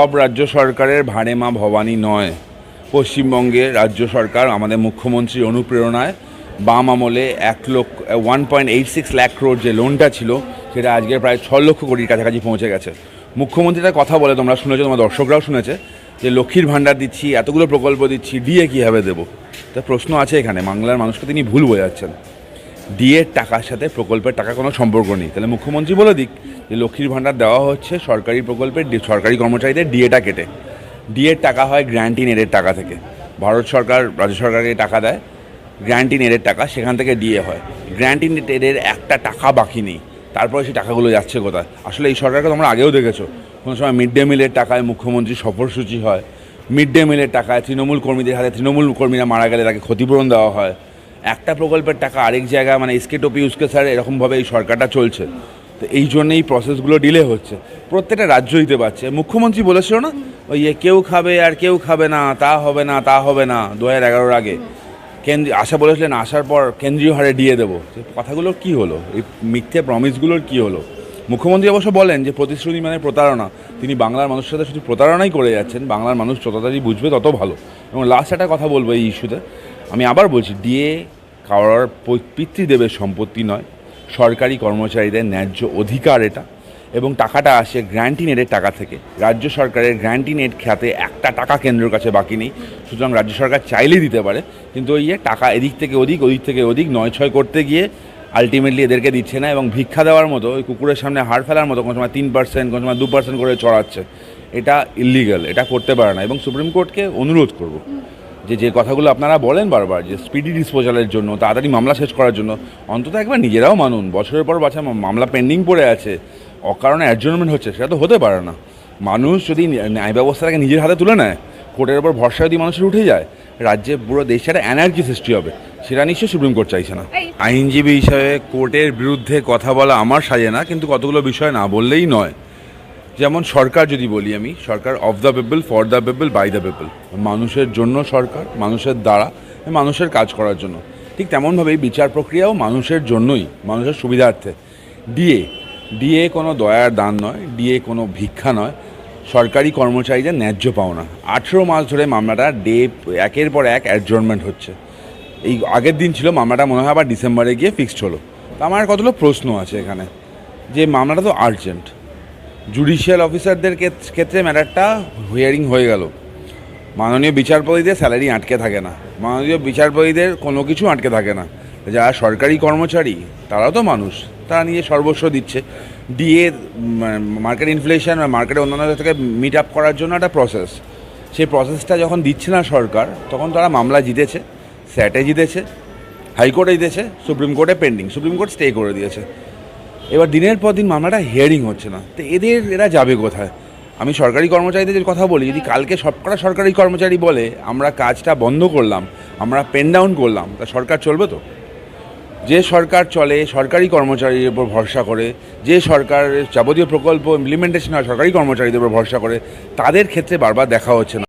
সব রাজ্য সরকারের ভাড়ে মা ভবানী নয়। পশ্চিমবঙ্গে রাজ্য সরকার, আমাদের মুখ্যমন্ত্রীর অনুপ্রেরণায় বাম আমলে এক লক্ষ one point eight six lakh crore যে লোনটা ছিল, সেটা আজকে প্রায় ছ লক্ষ কোটির কাছাকাছি পৌঁছে গেছে। মুখ্যমন্ত্রীটা কথা বলে, তোমরা শুনেছো, তোমার দর্শকরাও শুনেছে, যে লক্ষ্মীর ভাণ্ডার দিচ্ছি, এতগুলো প্রকল্প দিচ্ছি, দিয়ে কীভাবে দেবো? তা প্রশ্ন আছে এখানে, বাংলার মানুষকে তিনি ভুল বোঝাচ্ছেন। ডিএর টাকার সাথে প্রকল্পের টাকা কোনো সম্পর্ক নেই। তাহলে মুখ্যমন্ত্রী বলে দিক যে লক্ষ্মীর ভাণ্ডার দেওয়া হচ্ছে সরকারি প্রকল্পের সরকারি কর্মচারীদের ডিএটা কেটে। ডিএর টাকা হয় গ্র্যান্টি এডের টাকা থেকে। ভারত সরকার, রাজ্য সরকারকে টাকা দেয়। গ্র্যান্টিন এডের টাকা, সেখান থেকে ডিএ হয়। গ্র্যান্টিন এডের একটা টাকা বাকি নেই। তারপরে সেই টাকাগুলো যাচ্ছে কোথায়? আসলে এই সরকারকে তোমরা আগেও দেখেছ। কোনো সময় মিড ডে মিলের টাকায় মুখ্যমন্ত্রী সফরসূচি হয়। মিড ডে মিলের টাকায় তৃণমূল কর্মীদের হাতে তৃণমূল কর্মীরা মারা গেলে তাকে ক্ষতিপূরণ দেওয়া হয়। একটা প্রকল্পের টাকা আরেক জায়গায় মানে এসকে টোপি উসকে স্যার এরকমভাবে এই সরকারটা চলছে। তো এই জন্য এই প্রসেসগুলো ডিলে হচ্ছে। প্রত্যেকটা রাজ্য দিতে পারছে। মুখ্যমন্ত্রী বলেছিল না? ওই কেউ খাবে আর কেউ খাবে না, তা হবে না, তা হবে না দু হাজার এগারোর আগে। কেন্দ্রীয় আশা বলেছিলেন, আসার পর কেন্দ্রীয় হারে দিয়ে দেবো। তো কথাগুলোর কী হলো? এই মিথ্যে প্রমিসগুলোর কী হলো? মুখ্যমন্ত্রী অবশ্য বলেন যে, প্রতিশ্রুতি মানে প্রতারণা। তিনি বাংলার মানুষের সাথে শুধু প্রতারণাই করে যাচ্ছেন। বাংলার মানুষ যত তাড়াতাড়ি বুঝবে, তত ভালো। এবং লাস্ট একটা কথা বলব এই ইস্যুতে আমি আবার বলছি ডিএ কারোর পৈ- পিতৃদেবের সম্পত্তি নয়। সরকারি কর্মচারীদের ন্যায্য অধিকার এটা এবং টাকাটা আসে গ্র্যান্টিনেটের টাকা থেকে। রাজ্য সরকারের গ্র্যান্টিনেট খাতে একটা টাকা কেন্দ্রের কাছে বাকি নেই। সুতরাং রাজ্য সরকার চাইলেই দিতে পারে। কিন্তু ওই টাকা এদিক থেকে ওদিক ওদিক থেকে ওদিক নয় ছয় করতে গিয়ে আলটিমেটলি এদেরকে দিচ্ছে না এবং ভিক্ষা দেওয়ার মতো ওই কুকুরের সামনে হাড় ফেলার মতো কোনো সময় তিন পার্সেন্ট কোনো সময় দু পার্সেন্ট করে চড়াচ্ছে। এটা ইলিগাল এটা করতে পারে না এবং সুপ্রিম কোর্টকে অনুরোধ করব। যে যে কথাগুলো আপনারা বলেন বারবার যে স্পিডি ডিসপোজালের জন্য তাড়াতাড়ি মামলা শেষ করার জন্য অন্তত একবার নিজেরাও মানুন। বছরের পর বছর মা- মামলা পেন্ডিং পড়ে আছে অকারণে অ্যাডজনমেন্ট হচ্ছে সেটা তো হতে পারে না। মানুষ যদি ন্যায় ব্যবস্থাটাকে নিজের হাতে তুলে নেয় কোর্টের ওপর ভরসা যদি মানুষের উঠে যায় রাজ্যে পুরো দেশে একটা এনার্জি সৃষ্টি হবে সেটা নিশ্চয়ই সুপ্রিম কোর্ট চাইছে না। আইনজীবী হিসাবে কোর্টের বিরুদ্ধে কথা বলা আমার সাজে না কিন্তু কতগুলো বিষয় না বললেই নয়। যেমন সরকার যদি বলি আমি, সরকার of the people for the people by the people মানুষের জন্য সরকার, মানুষের দ্বারা, মানুষের কাজ করার জন্য। ঠিক তেমনভাবেই বিচার প্রক্রিয়াও মানুষের জন্যই, মানুষের সুবিধার্থে। ডিএ ডিএ কোনো দয়ার দান নয় ডিএ কোনো ভিক্ষা নয়। সরকারি কর্মচারীদের ন্যায্য পাওনা। আঠেরো মাস ধরে মামলাটা ডে একের পর এক অ্যাডজর্নমেন্ট হচ্ছে। এই আগের দিন ছিল, মামলাটা মনে হয় আবার ডিসেম্বরে গিয়ে ফিক্সড হলো। তো আমার কতগুলো প্রশ্ন আছে এখানে। যে মামলাটা তো আর্জেন্ট জুডিশিয়াল অফিসারদের ক্ষেত্রে ম্যাটারটা হিয়ারিং হয়ে গেল। মাননীয় বিচারপতিদের স্যালারি আটকে থাকে না। মাননীয় বিচারপতিদের কোনো কিছু আটকে থাকে না। যারা সরকারি কর্মচারী, তারাও তো মানুষ। তারা নিজে সর্বস্ব দিচ্ছে। ডিএ মার্কেট ইনফ্লেশন বা মার্কেটে অন্যান্য থেকে মিট আপ করার জন্য একটা প্রসেস সেই প্রসেসটা যখন দিচ্ছে না সরকার, তখন তারা মামলা জিতেছে স্যাটে জিতেছে হাইকোর্টে জিতেছে, সুপ্রিম কোর্টে পেন্ডিং সুপ্রিম কোর্ট স্টে করে দিয়েছে। এবার দিনের পর দিন মামলাটা হিয়ারিং হচ্ছে না। তো এদের, এরা যাবে কোথায়? আমি সরকারি কর্মচারীদের কথা বলি, যদি কালকে সবকটা সরকারি কর্মচারী বলে, আমরা কাজটা বন্ধ করলাম, আমরা পেন ডাউন করলাম, তা সরকার চলবে তো? যে সরকার চলে, সরকারি কর্মচারীর উপর ভরসা করে, যে সরকার যাবতীয় প্রকল্প ইমপ্লিমেন্টেশন হয়, সরকারি কর্মচারীদের উপর ভরসা করে, তাদের ক্ষেত্রে বারবার দেখা হচ্ছে না।